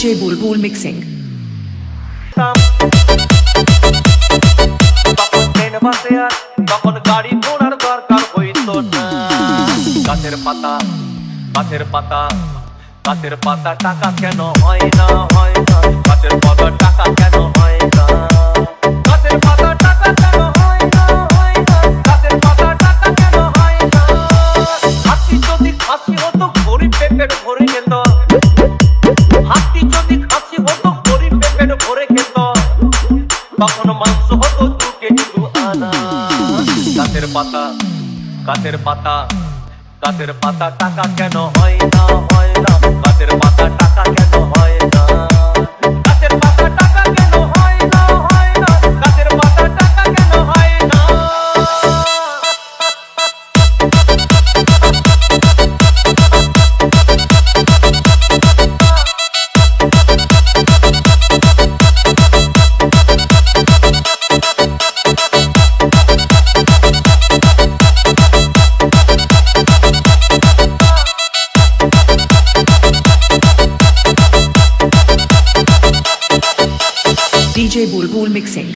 DJ Bulbul Mixing. তখন গাড়ি ঘোড়ার দরকার হইতো না গাছের পাতা গাছের পাতা গাছের পাতা টাকা কেন হয় না হয় না? গাছের পাতা টাকা কেন হয় না? গাছের পাতা টাকা কেন হয় না হয় না? গাছের পাতা টাকা কেন হয় না? হাতি যদি খাসি হতো গরিব পেটের ভরে যেত। ভরে খেত তখন মাংস হতো দু কেজি পাতা গাছের পাতা গাছের পাতা টাকা কেন হয় না? DJ Bulbul Mixing.